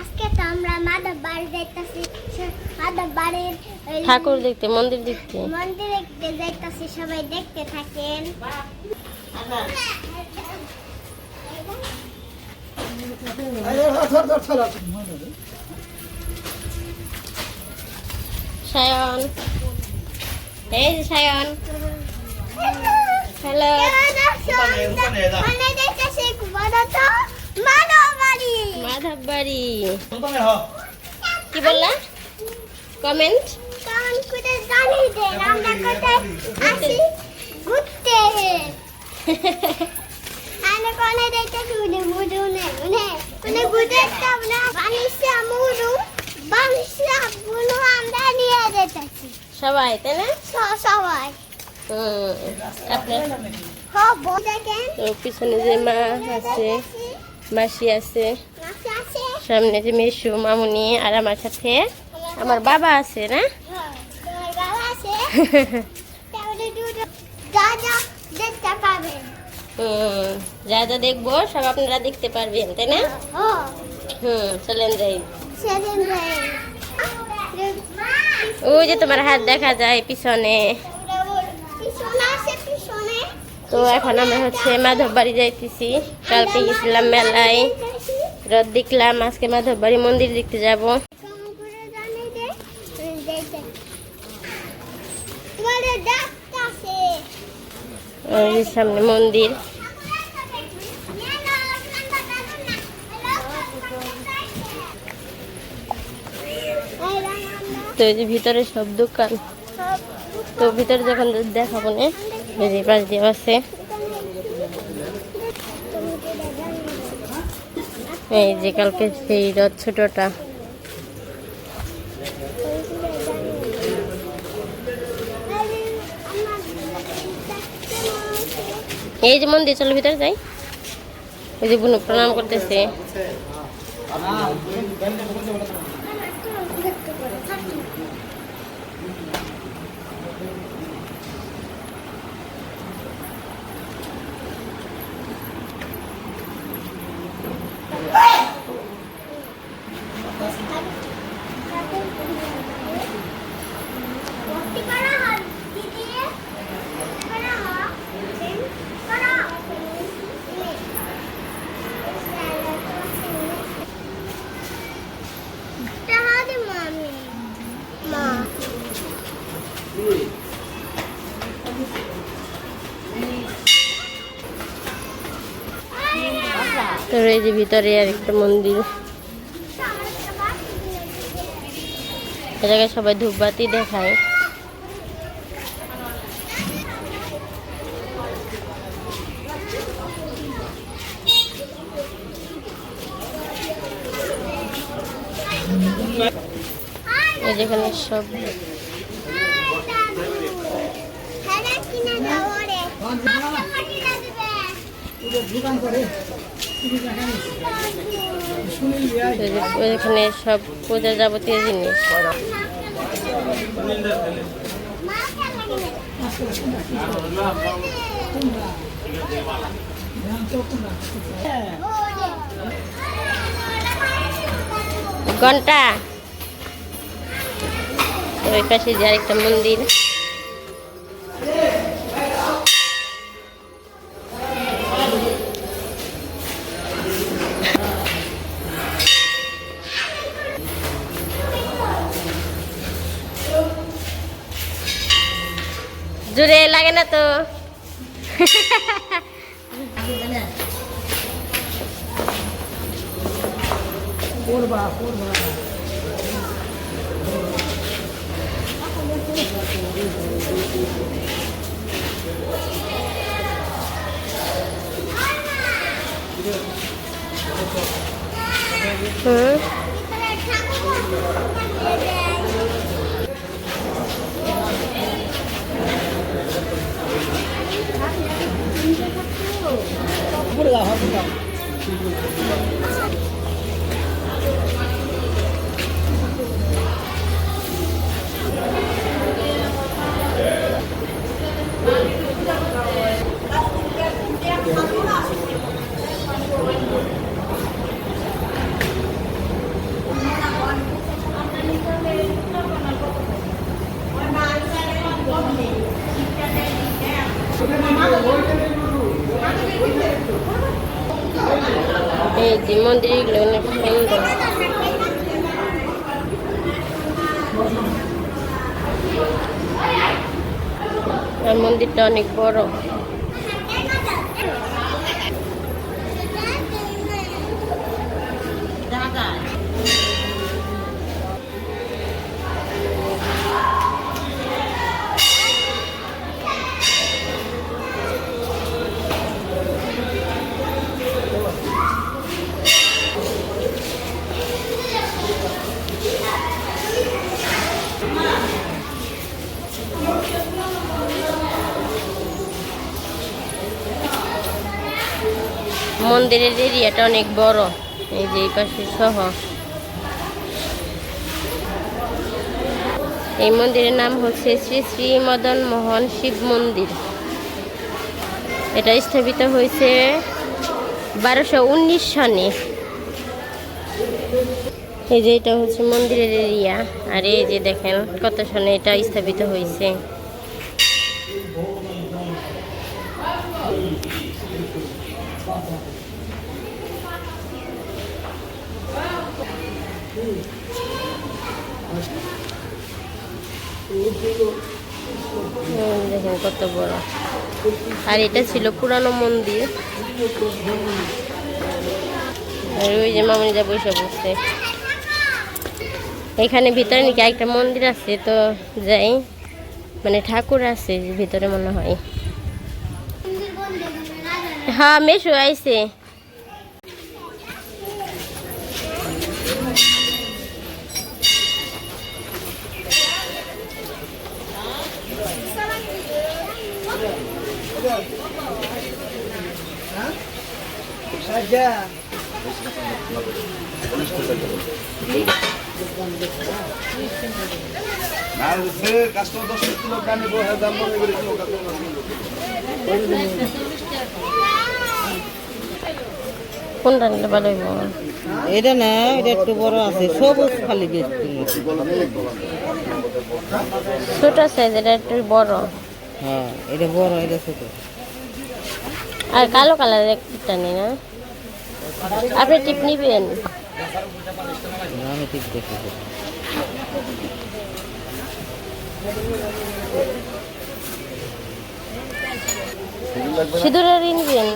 আজকে তো আমরা মাধব বাড়ি যাইতাছি বাড়ির ঠাকুর দেখতে মন্দির দেখতে। মন্দির দেখতে যাইতাছি সবাই দেখতে থাকেন। সায়ন। এই যে সায়ন। হ্যালো মানে বাড়ি মাধব বাড়ি কি বললা? কমেন্ট কারণ করে জানিয়ে দেন আমরা কোথায় আসি ঘুরতে। আমি কোনে দেখতে শুনে? মুডু নে নে। কোনে বানিসা মুডু। বানিসা গুলো আমরা নিয়ে যেতেছি। সবাই তাই না? সবাই। হুম, আপনার হব দেখেন। পিছনে যে মা আছে। মাসি আছে সামনে যে মেশু মামুনি আর আমার সাথে আমার বাবা। আছে না? হ্যাঁ, যা যা দেখব সব আপনারা দেখতে পারবেন তাই না? হুম চলেন যাই। ওই যে তোমার হাত দেখা যায় পিছনে। তো এখন আমরা হচ্ছে মাধব বাড়ি যাইতেছি। কালকে গেছিলাম মেলায়। রথ দেখলাম, আজকে মাধব বাড়ি মন্দির দেখতে যাব। সামনে মন্দির। তো এই যে ভিতরে সব দোকান। তো ভিতরে যখন দেখাবো না। যে পাশ দিয়ে আছে এই যে কালকে সেই রথ ছোটটা। এই যে মন্দির, চলো ভিতরে যাই। ওই যে বুনু প্রণাম করতেছে মা তো এই যে ভিতরে আর একটা মন্দির। এ জায়গায় সবাই ধূপবাতি দেখায়। এই যেখানে সব এই যে ওইখানে সব পূজা যাবতীয় জিনিস। ঘণ্টা। ওই পাশে যে আরেকটা মন্দির। লাগে না তো হুম মন্দিরগুলো অনেক সুন্দর আর মন্দিরটা অনেক বড়। মন্দিরের এরিয়াটা অনেক বড়। এই যে এই পাশে সহ। এই মন্দিরের নাম হচ্ছে শ্রী শ্রী মদন মোহন শিব মন্দির। এটা স্থাপিত হয়েছে বারোশো উনিশ সনে। এই যে এটা হচ্ছে মন্দিরের এরিয়া। আর এই যে দেখেন কত সনে এটা স্থাপিত হয়েছে। কত বড়। আর এটা ছিল পুরানো মন্দির। আর ওই যে মামনিদা বসে বসছে এখানে ভিতরে নাকি একটা মন্দির আছে, তো যাই। মানে ঠাকুর আছে, ভিতরে মনে হয়। হ্যাঁ মেশো আইছে না সে কাস্টমার দশ কিলো কানে বহে দাম মনে করে কিলো কাটো কোনটা নিলে ভালো হইব? এটা না এটা একটু বড় আছে সবুজ খালি বেশি। ছোট সাইজ এটা একটু বড়। হ্যাঁ এটা বড় এটা ছোট। আর কালো কালারের একটা নেই না? আপনি টিপ নিবেন? আমি ঠিক দেখি। সিঁদুরের ঋণ নিবেন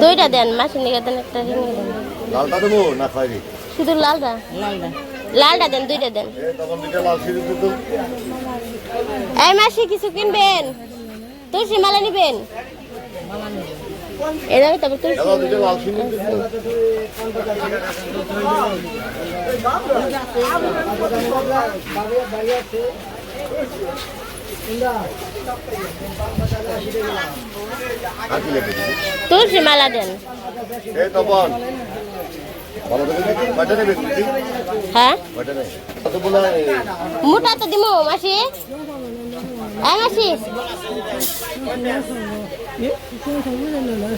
দুইটা দেন মাসের নিকে দেন একটা ঋণ দেন। লালটা দেবো না খাইবি সিঁদুর লালটা? লালটা। লালটা দেন দুইটা দেন। এই মাসে কিছু কিনবেন? তুলসী মালা নিবেন? এটা তবে দিবি? তুলসী মালা দেন। এই তপন। ভালো দেবে নাকি? কয়টা নেবে কয়টা নেবে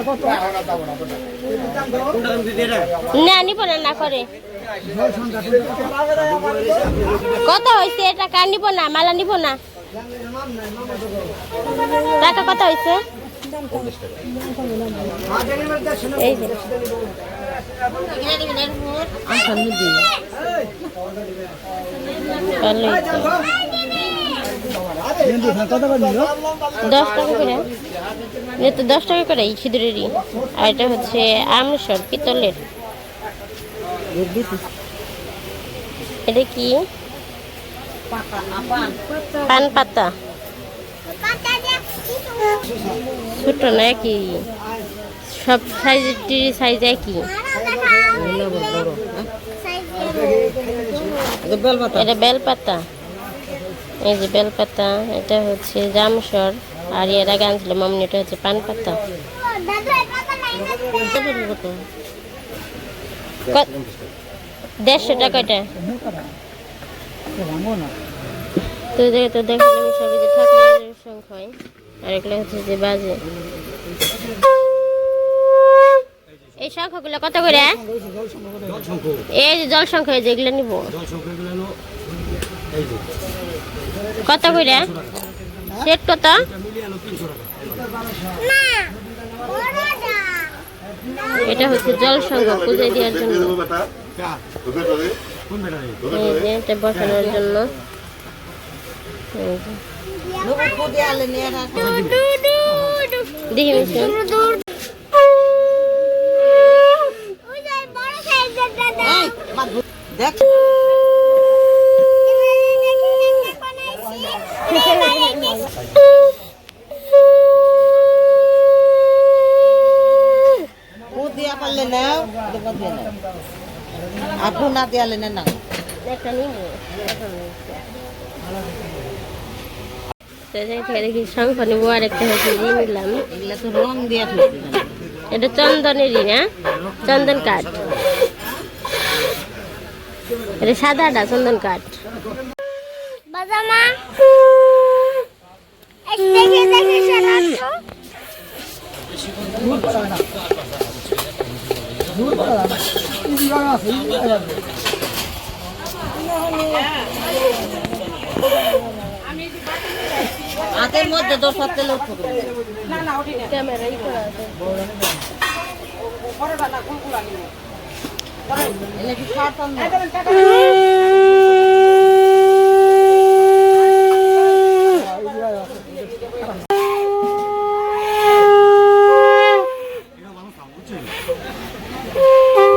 কত না নিব না না করে। কত হয়েছে টাকা নিব না? মালা নিব না? টাকা কত হয়েছে এই যে। ভালো হয়েছে দশ টাকা করে। এটা তো দশ টাকা করে এই সিঁদুরেরই আর এটা হচ্ছে আমসর পিতলের। এটা কি? পান পাতা। পাতা ছোট না একই? সব সাইজের সাইজ একই। এটা বেলপাতা। এই যে বেলপাতা, এটা হচ্ছে জামসর আর এর আগে আনছিল মামনি এটা হচ্ছে পান পাতা দেড়শো টাকা এটা তো দেখে তো দেখলাম সবই যে ঠাকুরের আর এগুলো হচ্ছে যে বাজে। এই শঙ্খগুলো কত করে এই যে জল এই যেগুলো নিব। কত করে সেট কত এটা হচ্ছে জল সংঘ পূজা দেওয়ার জন্য। এটা বসানোর জন্য। দেখ। না দিয়া লেনে না দেখি শঙ্খ নিব আর একটা হচ্ছে নিলাম। এগুলা তো রং দিয়া এটা চন্দনেরই না? চন্দন কাঠ। এটা সাদাটা চন্দন কাঠ। দেখে হাতের মধ্যে দশ হাত তেল ক্যামেরা ই করা আছে। এলে কি খাওয়াতাম না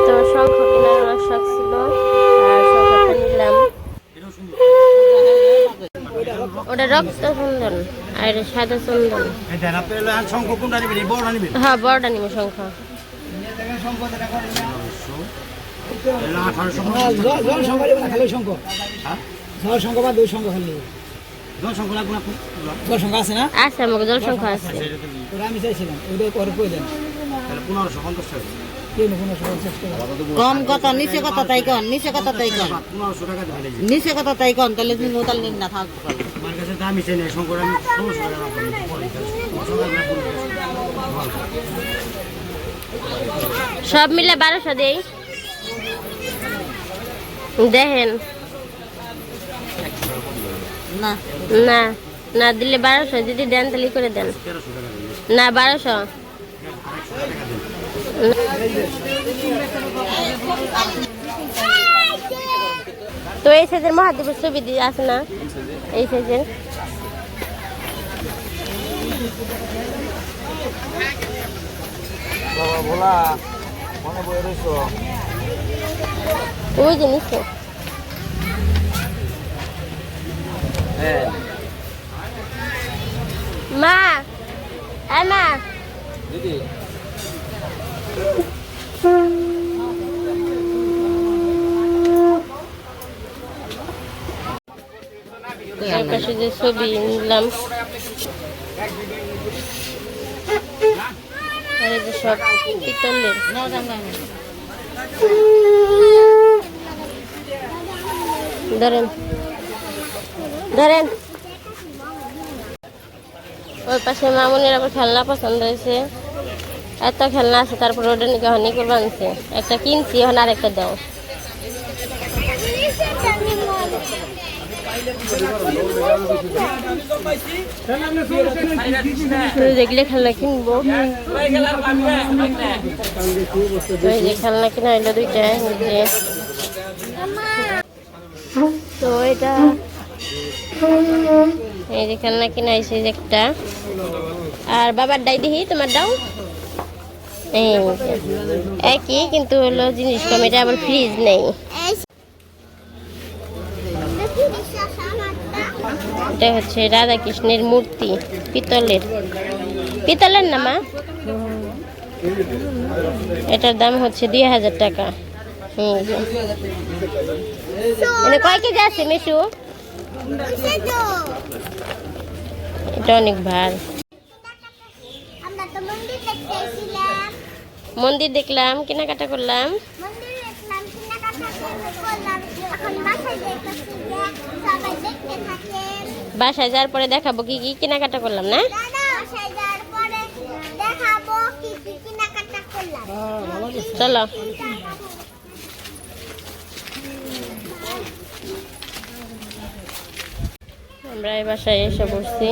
তো শঙ্খ কেনার আমার শখ ছিল আর শঙ্খটা নিলাম ওটা রক্ত চন্দন আর সাদা চন্দন। হ্যাঁ বড়টা নিব শঙ্খ। সংখ্যা সংখ্যা সংখ্যা সংখ্যা আছে। আমাকে জল শঙ্খ আছে আমি চাইছিলাম ওইটা পরে তাহলে পনেরোশো পঞ্চাশ কম কত নিচে কত তাই কন নিচে কত তাই কন। নিচে কত তাই কন তাহলে তুমি নোতাল নিন না আমার কাছে দামি শঙ্কর আমি ষোলোশো টাকা রাখব। সব মিলে বারোশো দেই। দেখেন। না। না না দিলে বারোশো যদি দেন তাহলে করে দেন। না বারোশো। তো এই সাইজের মহাদেবের ছবি দিয়ে আছে না? এই সাইজের। ওই যে নিচে। মা মা। এর পাশে যে ছবি নিলাম। আর যে সব পিতলের। ধরেন। ধরেন। ওই পাশে মামুনের আবার খেলনা পছন্দ হয়েছে। এত খেলনা আছে, তারপর ওটা নাকি হনি করব আনছে একটা কিনছি, এখন আর একটা দাও দেখলে খেলনা কিনবো? যে খেলনা কিনা হইল দুইটা তো এটা এই যে খেলনা কিনা হয়েছে একটা। আর বাবার ডাই দেখি তোমার দাও। এই, একই, কিন্তু হলো জিনিস কম, এটা আবার ফ্রিজ নেই। এটা হচ্ছে রাধা কৃষ্ণের মূর্তি, পিতলের। পিতলের না, মা? এটার দাম হচ্ছে দুই হাজার টাকা। এটা কয় কেজি আছে, মিশু? এটা অনেক ভার আমরা তো মন্দির দেখতে এসেছিলাম মন্দির দেখলাম কেনাকাটা করলাম। বাসায় যাওয়ার পরে দেখাবো কি কি কেনাকাটা করলাম না? চলো। আমরা এই বাসায় এসে বসছি।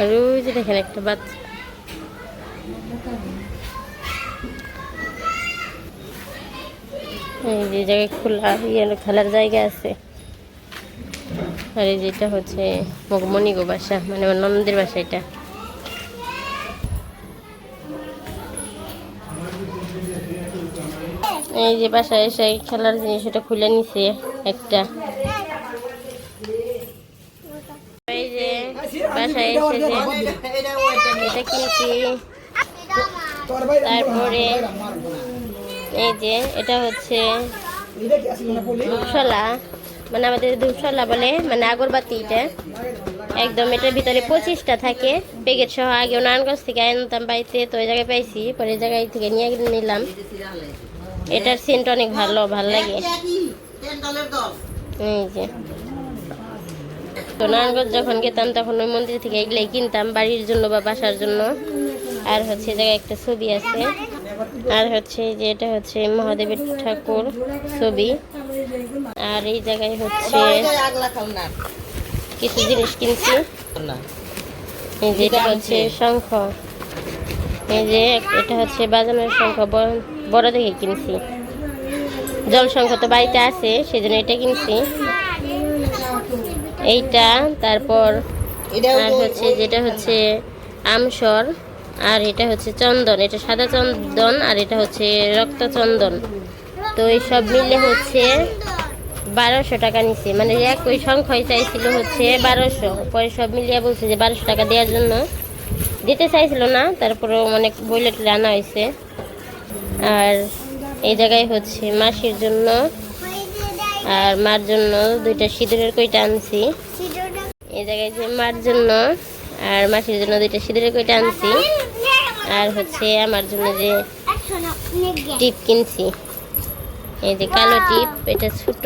আর ওই যে দেখেন একটা বাচ্চা। এই যে জায়গায় খোলা ইয়ে খেলার জায়গা আছে। আর এই যেটা হচ্ছে মগমণিগো বাসা মানে ননদের বাসা এটা। এই যে বাসায় এসে খেলার জিনিস খুলে নিছে একটা এই যে বাসায় এটা কিনছি। তারপরে এই যে এটা হচ্ছে ধূপশলা মানে আমাদের ধূপশলা বলে মানে আগরবাতি এটা। একদম এটার ভিতরে পঁচিশটা থাকে। প্যাকেট সহ আগে নারায়ণগঞ্জ থেকে আনতাম বাড়িতে তো ওই জায়গায় পাইছি পরে জায়গায় থেকে নিয়ে নিলাম। এটার সেন্ট অনেক ভালো ভালো লাগে। এই যে। তো নারায়ণগঞ্জ যখন গেতাম, তখন ওই মন্দির থেকে এগুলাই কিনতাম, বাড়ির জন্য বা বাসার জন্য। আর হচ্ছে জায়গায় একটা ছবি আছে। আর হচ্ছে যে এটা হচ্ছে মহাদেবের ঠাকুর ছবি। আর এই জায়গায় হচ্ছে কিছু জিনিস কিনছি। এই যে এটা হচ্ছে শঙ্খ। এই যে এটা হচ্ছে বাজানোর শঙ্খ বড় দেখে কিনছি। জল শঙ্খ তো বাড়িতে আছে, সেজন্য এটা কিনছি। এইটা তারপর আর হচ্ছে যেটা হচ্ছে আমসর আর এটা হচ্ছে চন্দন এটা সাদা চন্দন আর এটা হচ্ছে রক্ত চন্দন। তো এই সব মিলে হচ্ছে বারোশো টাকা নিছে। মানে এক ওই সংখ্যায় চাইছিল হচ্ছে বারোশো। পরে সব মিলিয়ে বলছে যে বারোশো টাকা দেওয়ার জন্য। দিতে চাইছিল না তারপরেও অনেক বইলে টলে আনা হয়েছে। আর এই জায়গায় হচ্ছে মাসির জন্য আর মার জন্য দুইটা সিঁদুরের কইটা আনছি। এই জায়গায় যে মার জন্য আর মাসির জন্য দুইটা সিঁদুরের কইটা আনছি। আর হচ্ছে আমার জন্য যে টিপ কিনছি। এই যে কালো টিপ, এটা ছোট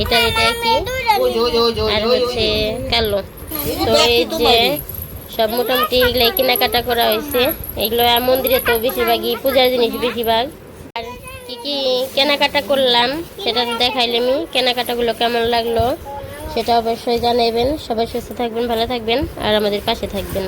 এটা এটা কি আর হচ্ছে কালো। তো এই যে সব মোটামুটি এগুলো কেনাকাটা করা হয়েছে। এগুলো মন্দিরে তো বেশিরভাগই পূজার জিনিস বেশিরভাগ। কি কেনাকাটা করলাম, সেটা দেখাইলামই কেনাকাটাগুলো কেমন লাগল, সেটা অবশ্যই জানাবেন সবাই সুস্থ থাকবেন, ভালো থাকবেন, আর আমাদের পাশে থাকবেন।